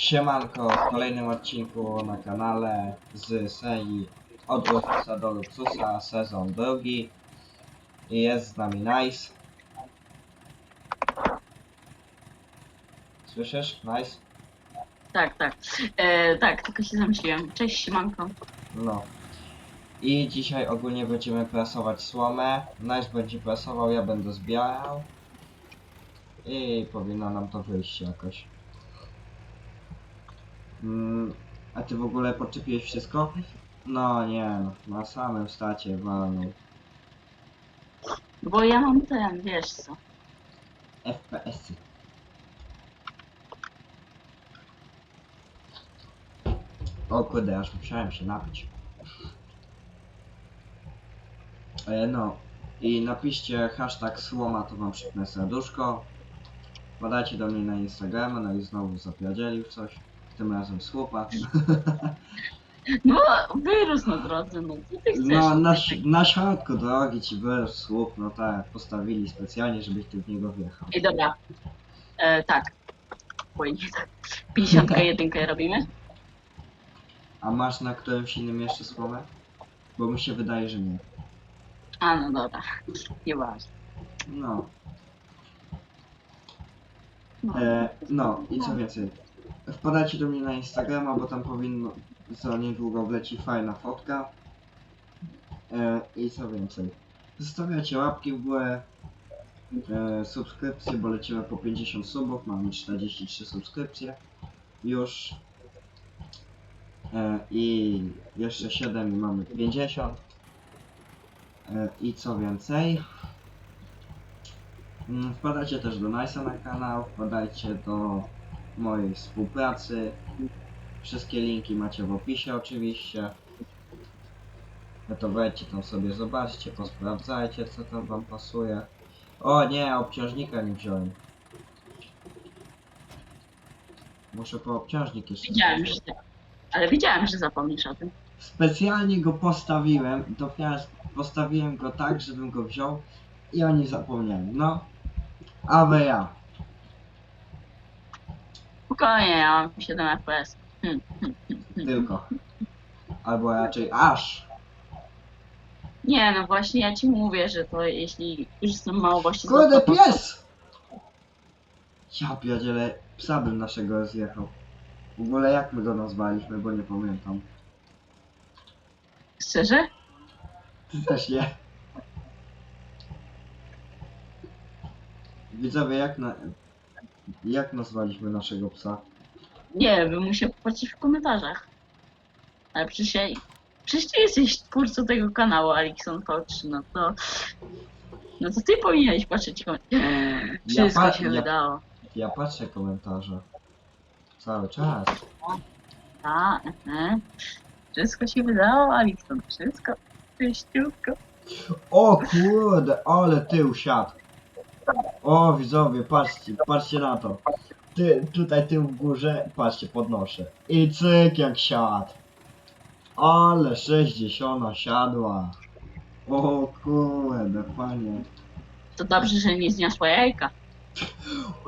Siemanko, w kolejnym odcinku na kanale z serii Od do Luksusa, sezon drugi. I jest z nami Nice. Słyszysz? Nice? Tak, tak. E, tak, tylko się zamyśliłem. Cześć, siemanko. No. I dzisiaj ogólnie będziemy prasować słomę. Nice będzie prasował, ja będę zbierał. I powinno nam to wyjść jakoś. Mm, a ty w ogóle podczepiłeś wszystko? No nie, no, na samym stacie walnął. Bo ja mam ten, wiesz co. FPS-y. O kurde, aż musiałem się napić. E, no i napiszcie hashtag słoma, to wam przypnę serduszko. Podajcie do mnie na Instagrama, no i znowu zapierdzielił coś. Tym razem słupa. No, wyrósł na drodze, no co ty chcesz? No na, środku drogi ci wyrósł słup, no tak, postawili specjalnie, żebyś ty w niego wjechał. I dobra. E, tak. Oj, nie tak. 51 robimy? A masz na którymś innym jeszcze słomę? Bo mi się wydaje, że nie. A, no dobra. Nieważne. No. No. E, no i co więcej. Wpadajcie do mnie na Instagrama, bo tam powinno za niedługo wleci fajna fotka. E, I co więcej. Zostawiacie łapki w górę. E, subskrypcje, bo lecimy po 50 subów. Mamy 43 subskrypcje. Już. E, I jeszcze 7 i mamy 50. E, I co więcej. Mm, Wpadajcie też do Nice'a na kanał, wpadajcie do mojej współpracy. Wszystkie linki macie w opisie oczywiście. No to wejdźcie tam sobie, zobaczcie, posprawdzajcie co tam wam pasuje. O nie, obciążnika nie wziąłem. Muszę po obciążnik jeszcze. Widziałem, że Ale widziałem, że zapomnisz o tym. Specjalnie go postawiłem, teraz postawiłem go tak, żebym go wziął i o nim zapomniałem. No, a wy ja. Spokojnie, ja mam 7 FPS. Hm. Tylko. Albo raczej aż. Nie, no właśnie ja ci mówię, że to jeśli już są małowości Kurde, to pies! Ja pierdzielę, psa bym naszego zjechał. W ogóle jak my go nazwaliśmy, bo nie pamiętam. Szczerze? Ty też nie. Widzowie, jak na... Jak nazwaliśmy naszego psa? Nie, bym musiał popatrzeć w komentarzach. Ale przecież ja... Przecież ty jesteś twórcą tego kanału, Alexon V3, no to... No to ty powinieneś patrzeć w komentarzach. Wszystko pa- się ja- wydało. Ja patrzę komentarze. Cały czas. A, aha. Wszystko się wydało, Alexon, wszystko. Czyściutko. O kurde, ale tył siadł. O widzowie, patrzcie, patrzcie na to. Ty, tutaj tył w górze, patrzcie, podnoszę. I cyk jak siadł. Ale 60 siadła. O kurde, panie. To dobrze, że nie zniosła jajka.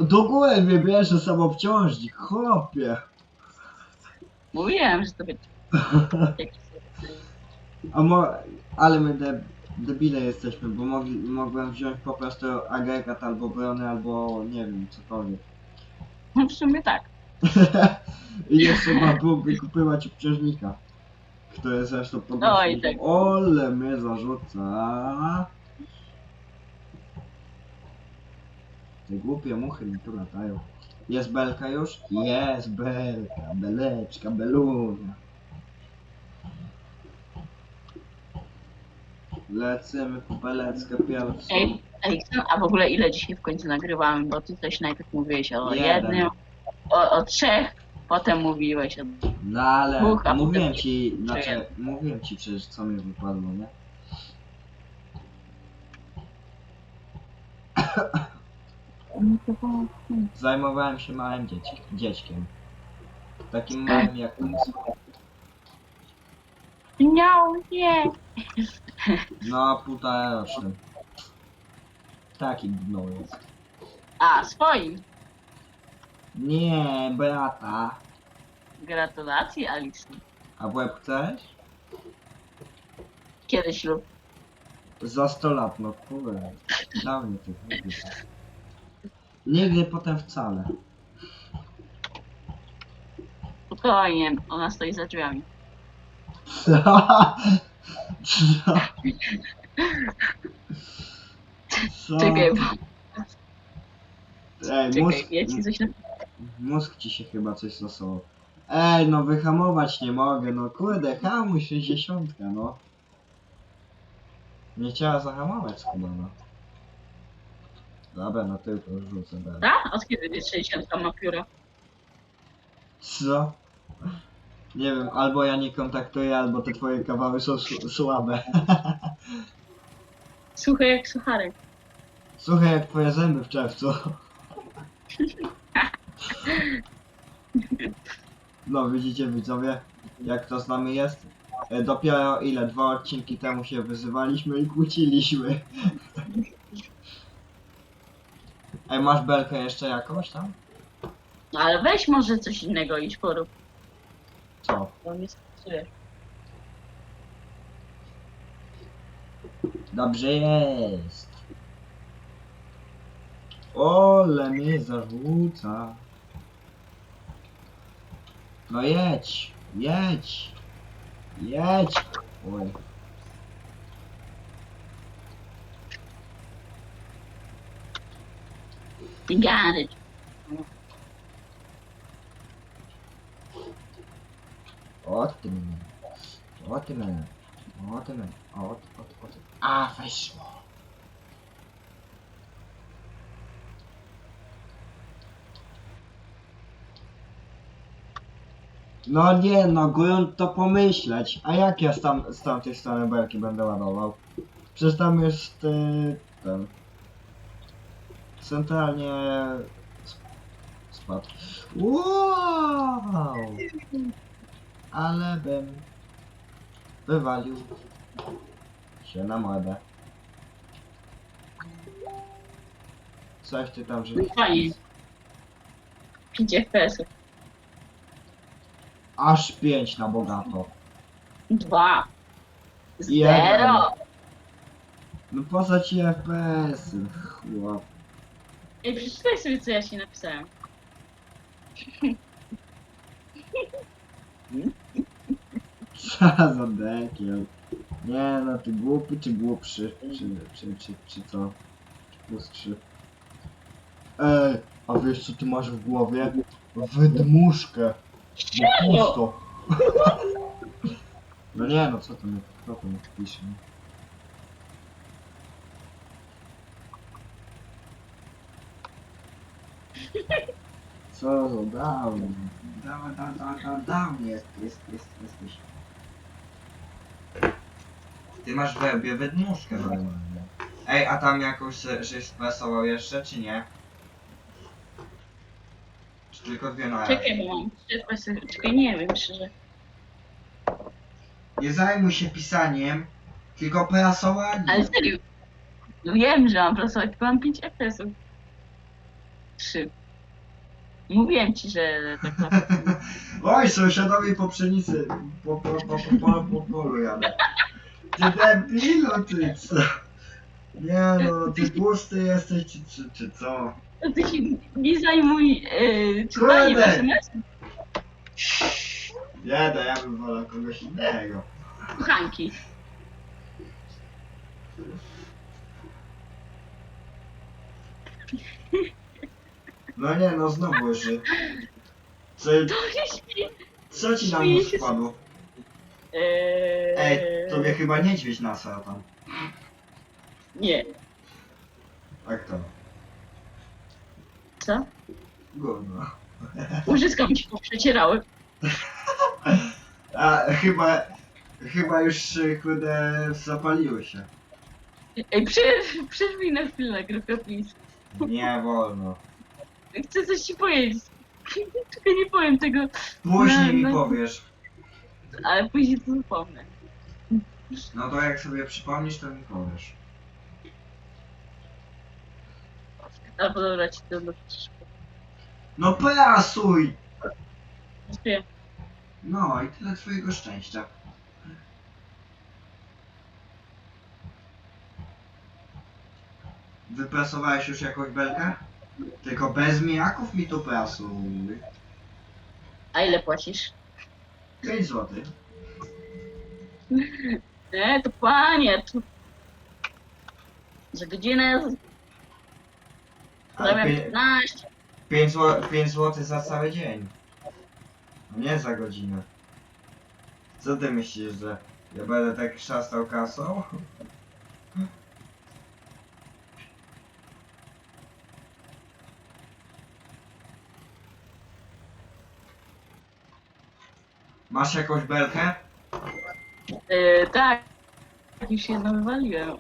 Do góry mnie bierze samobciążnik, chłopie. Mówiłem, że to będzie... A mo ale de debile jesteśmy, bo mogli, mogłem wziąć po prostu agregat albo brony, albo nie wiem, cokolwiek. No w sumie tak. I jeszcze trzeba byłoby kupować obciążnika. Który zresztą Oj, podnosi. tak. Ole mnie zarzuca. Te głupie muchy mi tu latają. Jest belka już? Jest belka, beleczka, belunia. Lecimy po beleckę pierwszą. Ej, a w ogóle ile dzisiaj w końcu nagrywamy? Bo ty coś najpierw mówiłeś o Jeden. jednym, o, o trzech, potem mówiłeś o... No ale Dwóch, a mówiłem potem ci, znaczy, mówiłem ci przecież co mi wypadło, nie? Zajmowałem się małym dzieckiem, dzieckiem. Takim małym jak ten. No, nie. No, półtora roczny. Taki dno jest. A, swoim. Nie, brata. Gratulacje, Alison. A w łeb chcesz? Kiedy ślub? Za 100 lat, no kurde. Dla mnie ty mówisz. Nigdy potem wcale. Spokojnie, ona stoi za drzwiami. Co? Co? Co? Czekaj, bo, Ej, czekaj, mózg, ja ci coś na... mózg ci się chyba coś zasował. Ej, no wyhamować nie mogę, no kurde, hamuj 60, no. Nie chciała zahamować chyba, no. Dobra, no tylko rzucę dalej. Tak? Od kiedy 60 ma pióro? Co? Nie wiem, albo ja nie kontaktuję, albo te twoje kawały są su- słabe. Suche jak sucharek. Słuchaj, jak twoje zęby w czerwcu. No, widzicie widzowie, jak to z nami jest? E, Dopiero ile? Dwa odcinki temu się wyzywaliśmy i kłóciliśmy. Ej, masz belkę jeszcze jakąś tam? No ale weź może coś innego idź porób, Co? stresujesz. Dobrze jest. Ole mnie zarzuca. No jedź, jedź, jedź. Oj. You got it. O ty mnie. O ty mnie. O ty mnie. O, o, o, ty. A, weszło. No nie no, grunt to pomyśleć. A jak ja tam, z tamtej strony belki będę ładował? Przecież tam jest y, ten... Centralnie... sp- Spadł. Wow! Ale bym wywalił się na modę. Coś ty tam żyje. Fajnie. 5 FPS-ów. Aż 5 na bogato. Dwa. Jeden. Zero. No poza ci FPS, chłop. Ej, przeczytaj sobie, co ja ci napisałem. Co za dekiel. Nie no, ty głupi czy głupszy? Czy, czy, czy, czy co? Pustszy. Ej, a wiesz co ty masz w głowie? Wydmuszkę. Bo pusto. No nie no, co to mi, kto to mi pisze? Co za down? Down, down, down, down, down jest, jest, jest, jesteś. Ty masz w łebie wydmuszkę normalnie. Ej, a tam jakoś się- żeś stresował jeszcze, czy nie? Czy tylko dwie na raz? Czekaj, bo mam 3 FPS-y. Czekaj, nie wiem szczerze. Nie zajmuj się pisaniem, tylko prasowaniem. Ale serio. No Wiem, że mam pracować, tylko mam 5 FPS-ów. 3. Mówiłem ci, że tak naprawdę. Oj, sąsiadowi po pszenicy, po, po, po, po, po, po polu jadę. Ty debilu, ty co? Nie no, ty tłusty jesteś, czy, czy, czy co? To ty się nie zajmuj yy, czytaniem Kurde. SMS-ów. Jedę, ja bym wolał kogoś innego. Kochanki. No nie no, znowu że... Co, To się śmieje. co ci nam Śmieję się z- spadło? Eee, Ej, tobie chyba niedźwiedź nasrał tam. Nie. Tak to. Co? Gówno. Łożyska mi się poprzecierały. A chyba, chyba już y, kurde zapaliły się. Ej, przerwij na chwilę nagrywkę, please. Nie wolno. Chcę coś ci powiedzieć. Tylko nie powiem tego, Później No, mi no. powiesz. Ale później to zapomnę. No to jak sobie przypomnisz, to mi powiesz. Albo dobra, ci to dopiszę. No! Dziękuję. No i tyle twojego szczęścia. Wyprasowałeś już jakąś belkę? Tylko bez mijaków mi tu prasuj. A ile płacisz? 5 zł. Nie, to panie, to... Za godzinę zamiast 15. 5 zł, 5 zł za cały dzień. Nie za godzinę. Co ty myślisz, że ja będę tak szastał kasą? Masz jakąś belkę? Yy, tak, już jedno wywaliłem.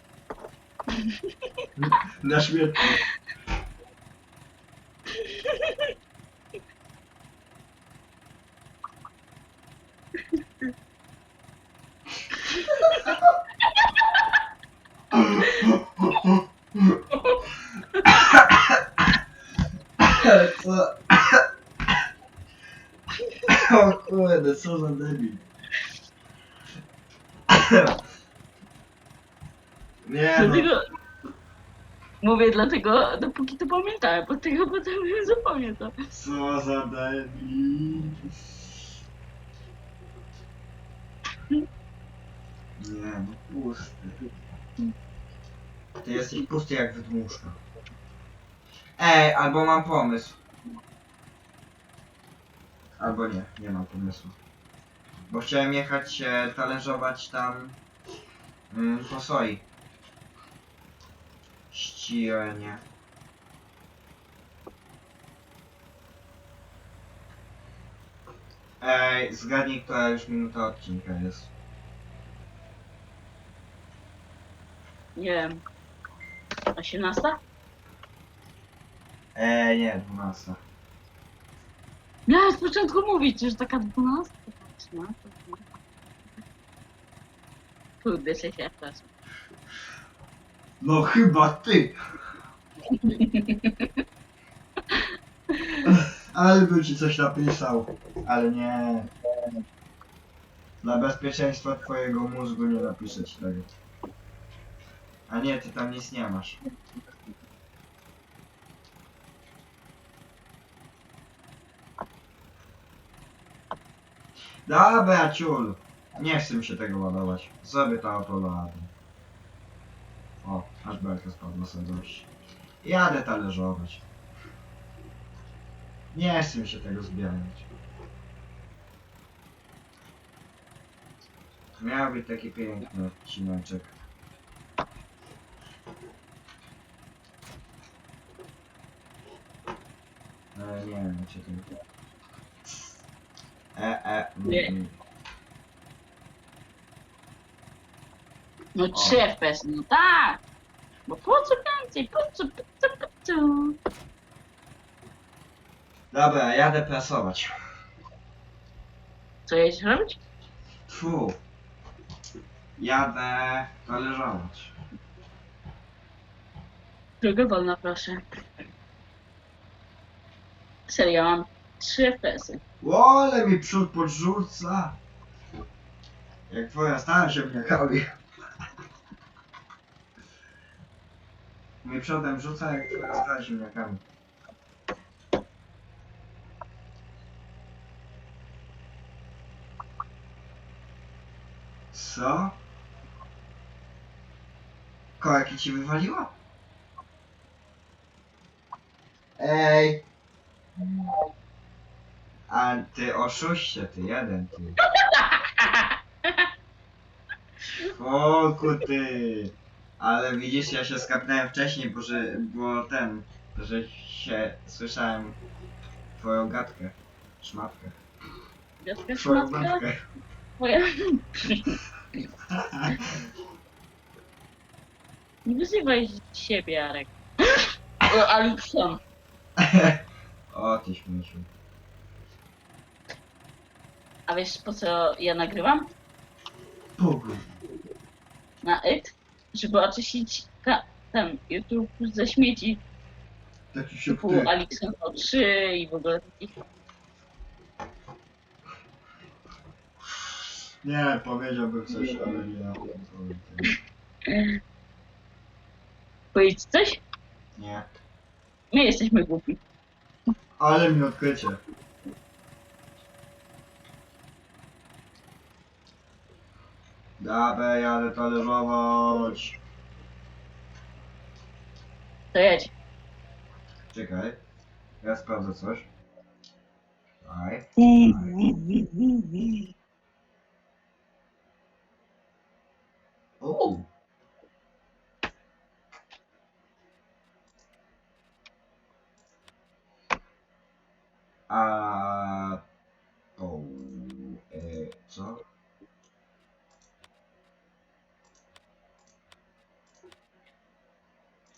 Na śmietnik. Co? O kurde, co za debil. Nie no. Dlatego... Mówię dlatego, dopóki to pamiętałem, bo tego potem nie zapamiętam. Co za debil. Nie, no pusty. Ty jesteś pusty jak wydmuszka. Ej, albo mam pomysł. Albo nie, nie mam pomysłu. Bo chciałem jechać e, talerzować tam mm, po soi. Ścielnie. Ej, zgadnij, która już minuta odcinka jest. Nie wiem. 18? Ej, nie, 12. Miałem z początku mówić, że taka 12. 13. Kurde, się się teraz. No chyba ty! Ale bym ci coś napisał. Ale nie. Dla bezpieczeństwa twojego mózgu nie napiszę ci tego. A nie, ty tam nic nie masz. Dobra, ciul. Nie chcę mi się tego ładować. Zrobię to autoladę. Aż belka spadła dość. Jadę talerzować. Nie chcę mi się tego zbierać. Miał być taki piękny odcineczek. Ale nie wiem, czy to... E, e, Nie. No 3 FPS, no tak! Bo po co więcej? Po co, po co, po co? Dobra, jadę prasować. Co jedziesz robić? Fu. Jadę talerzować. Drogę wolna, proszę. Serio, mam 3 FPS-y. Ole mi przód podrzuca. Jak twoja stara się mnie robi. Mi przodem rzuca jak mnie robi. Co? Koreki ci wywaliło? Ej! A ty oszuście, ty jeden, ty. Foku, ty. Ale widzisz, ja się skapnąłem wcześniej, bo że było ten, że się słyszałem twoją gadkę, szmatkę, Wioskę twoją szmatka? matkę. Moja... Nie wyzywaj siebie, Jarek. O, Alikson. o, ty śmieciu. A wiesz po co ja nagrywam? Pogód. Na IT? Żeby oczyścić ka- ten YouTube ze śmieci Taki się typu ty. Alikson 3 i w ogóle takich. Nie, powiedziałbym coś, ale nie na tym. Powiedzieć coś? Nie. My jesteśmy głupi. Ale mi odkrycie. Dobra, jadę talerzować. To jedź. Czekaj. Ja sprawdzę coś. O! A to e, co?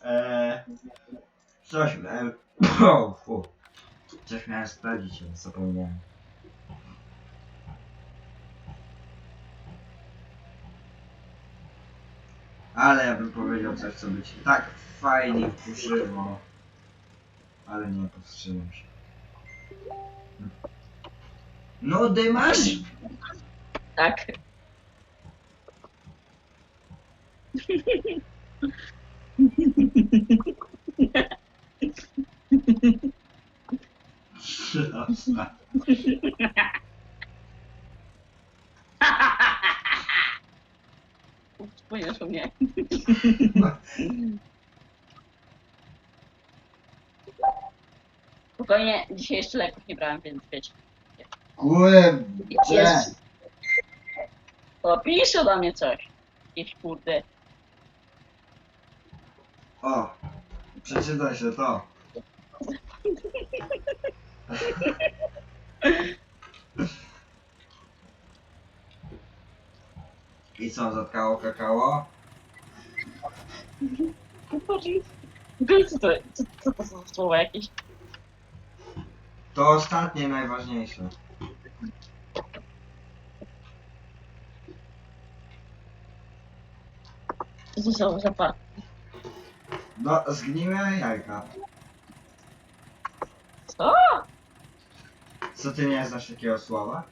E, coś miałem. O, fu. Coś miałem sprawdzić, ale zapomniałem. Ale ja bym powiedział coś, co być tak fajnie puszyło. Ale nie powstrzymam się. No, dymasz? Tak. Poniosło mnie. Spokojnie, dzisiaj jeszcze leków nie brałem, więc wiecie. Kurde. Jest. To pisze do mnie coś. Jakieś kurde. O, przeczytaj się to. I co, zatkało kakao? Gry, co to, co, co to są słowa jakieś? To ostatnie najważniejsze. Co to za? No, zgniłe jajka. Co? Co ty nie znasz takiego słowa?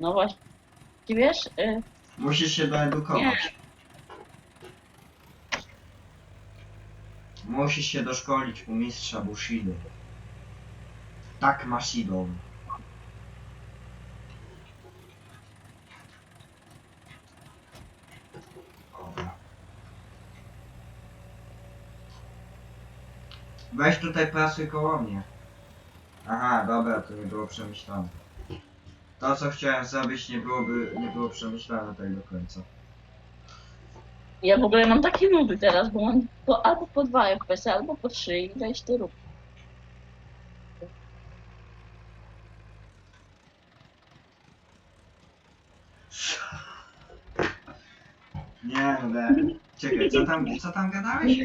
No właśnie. Ty wiesz, y, Musisz się doedukować. Musisz się doszkolić u mistrza Bushido. Tak Mashido. Dobra. Weź tutaj prasuj koło mnie. Aha, dobra, to nie było przemyślane. To co chciałem zrobić nie byłoby, nie było przemyślane tak do końca. ja w ogóle mam takie nudy teraz, bo mam po, albo po dwa FPS, albo po trzy i weź to rób. Nie, no we. Czekaj, co tam, co tam gadałeś?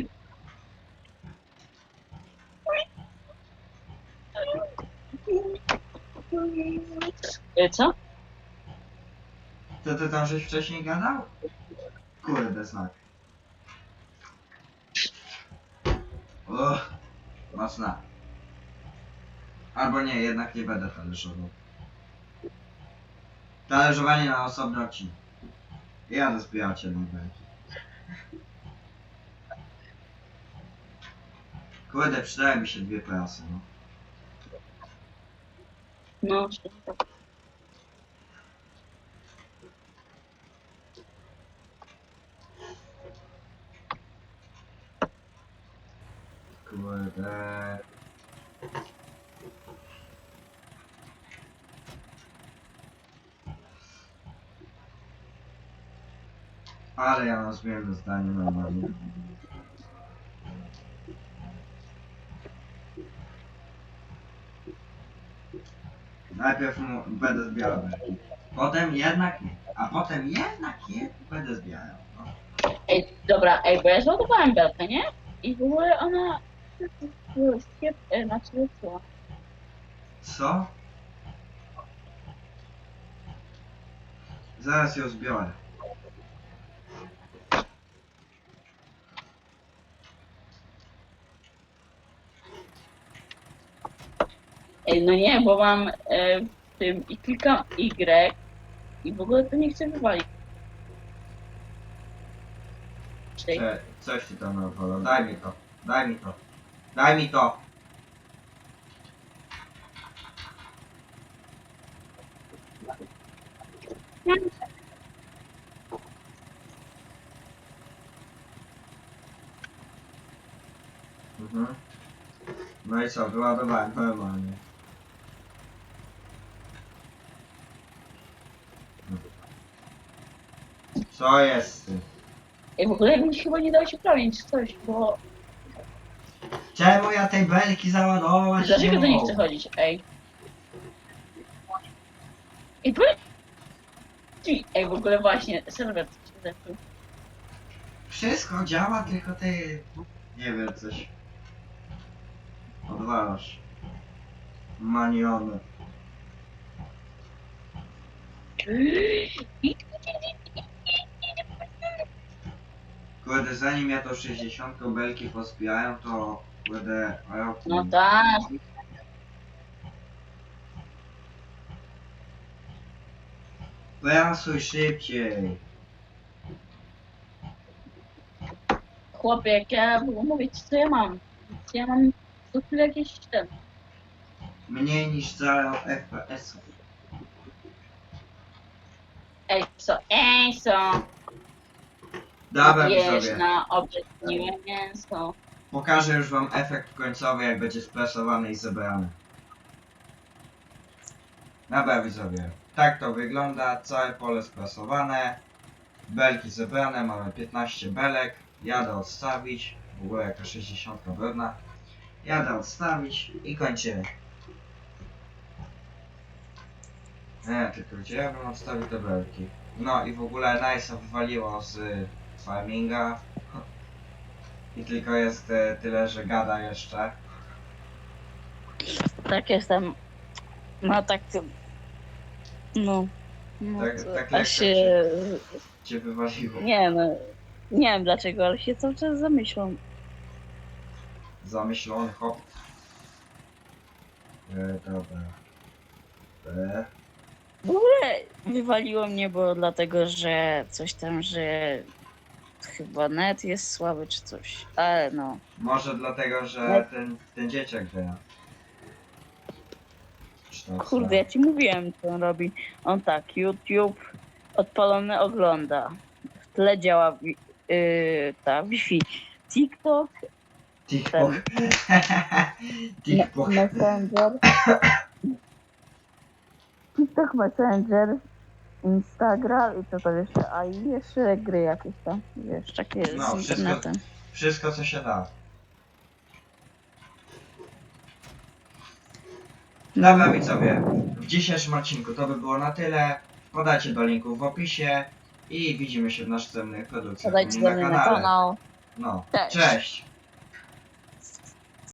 Y, co? Co ty tam żeś wcześniej gadał? Kurde, znak. O, mocna. Albo nie, jednak nie będę talerzował. Talerzowanie na osobny odcinek. Ja ze przyjacielem będzie. Kurde, przydały mi się dwie prasy, no. No, Kurde. Ale ja mam zmienne zdanie normalnie. Najpierw mu będę zbierał. Potem jednak nie. A potem jednak nie będę zbierał. No. Ej, dobra, ej, bo ja zładowałem belkę, nie? I w ogóle ona... Skiep, e, znaczy co? Co? Zaraz ją zbiorę. Ej, no nie, bo mam e, w tym i klikam Y I w ogóle to nie chce wywalić. Czyli Cze, coś ty tam nawalał. Daj mi to. Daj mi to. Daj mi to. Mhm. No i co, wyładowałem normalnie. Co jest? I w ogóle mi chyba nie dało się prawić coś, bo Czemu ja tej belki załadować dlaczego to nie mogę? chce chodzić, ej. I powiedz mi, ej w ogóle właśnie, serwer się zepsuł. Wszystko działa, tylko ty... Nie wiem, coś... Odwalasz. Maniony. Kurde, zanim ja to 60 belki pozbijają, to... Kurde... rok No mi- tak, Prasuj szybciej. chłopie, jak ja mówię ci co ja mam. Ja mam co chwilę jakieś ten. Mniej niż 0 FPS. Ej, co? Ej, co? Dobra, Wiesz, widzowie. na obrzydliwe mięso. Pokażę już wam efekt końcowy, jak będzie spresowany i zebrany. Dobra widzowie, tak to wygląda, całe pole sprasowane, belki zebrane, mamy 15 belek, jadę odstawić, w ogóle jaka 60 brudna, jadę odstawić i kończymy. Nie, tylko gdzie ja bym odstawił te belki? No i w ogóle Nice'a wywaliło z farminga, i tylko jest e, tyle, że gada jeszcze. Tak jestem. No tak. No. no Tak- to- tak lekko się. Cię wywaliło. Nie no. Nie wiem dlaczego, ale się cały czas zamyślam. Zamyślony hop. E, dobra. E, W ogóle wywaliło mnie, bo dlatego, że coś tam, że chyba net jest słaby czy coś. Ale no. może dlatego, że ten, ten dzieciak to Kurde, ja ci mówiłem, co on robi. On tak, YouTube odpalony ogląda. W tle działa wi- yy, ta Wi-Fi. TikTok, TikTok. TikTok. Messenger. TikTok, Messenger, Instagram i co to jeszcze? A i jeszcze gry jakieś tam, wiesz, takie No, z wszystko- internetem. Wszystko co się da. Dobra widzowie, w dzisiejszym odcinku to by było na tyle. Podajcie do linków w opisie i widzimy się w następnych produkcjach u Podajcie mnie do mnie na na kanale. kanał. No, Cześć. cześć.